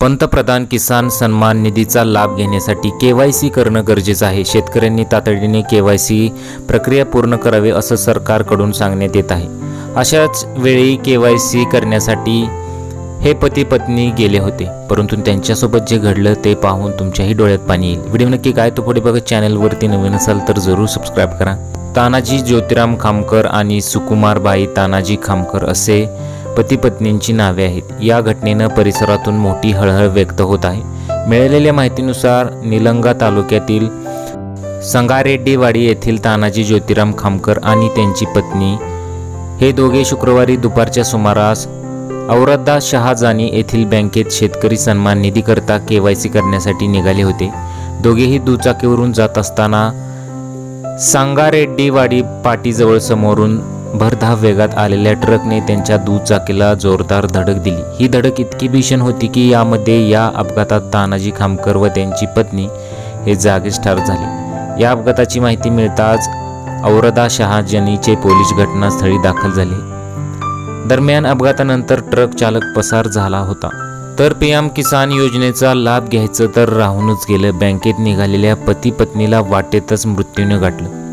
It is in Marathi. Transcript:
पंतप्रधान किसान सन्मान निधीचा लाभ घेण्यासाठी के वाय सी करणं गरजेचं आहे. शेतकऱ्यांनी तातडीने के वाय सी प्रक्रिया पूर्ण करावी असं सरकारकडून सांगण्यात येत आहे. अशाच वेळी के वाय सी करण्यासाठी हे पती पत्नी गेले होते. परंतु त्यांच्यासोबत जे घडलं ते पाहून तुमच्याही डोळ्यात पाणी येईल. व्हिडिओ नक्की काय तो पुढे बघत चॅनलवरती नवीन असाल तर जरूर सबस्क्राईब करा. तानाजी ज्योतिराम खामकर आणि सुकुमारबाई तानाजी खामकर असे पती पत्नींची नावे आहेत. या घटनेनं परिसरातून मोठी हळहळ व्यक्त होत आहे. मिळालेल्या माहितीनुसार निलंगा तालुक्यातील संगारेड्डीवाडी येथील तानाजी ज्योतिराम खामकर आणि त्यांची पत्नी हे दोघे शुक्रवारी दुपारच्या सुमारास औरदा शहाजानी येथील बँकेत शेतकरी सन्मान निधीकरता के वाय सी करण्यासाठी निघाले होते. दोघेही दुचाकीवरून जात असताना सांगारेड्डीवाडी पाटीजवळ समोरून भरधाव वेगात आलेल्या ट्रकने त्यांच्या दुचाकीला जोरदार धडक दिली. ही धडक इतकी भीषण होती की यामध्ये या अपघातात तानाजी खामकर व त्यांची पत्नी हे जागीच ठार झाले. या अपघाताची माहिती मिळताच औरदा शहाजनीचे पोलीस घटनास्थळी दाखल झाले. दरम्यान अपघातानंतर ट्रक चालक पसार झाला होता. तर पी एम किसान योजनेचा लाभ घ्यायचं तर राहूनच गेलं. बँकेत निघालेल्या पती पत्नीला वाटेतच मृत्यूने गाठलं.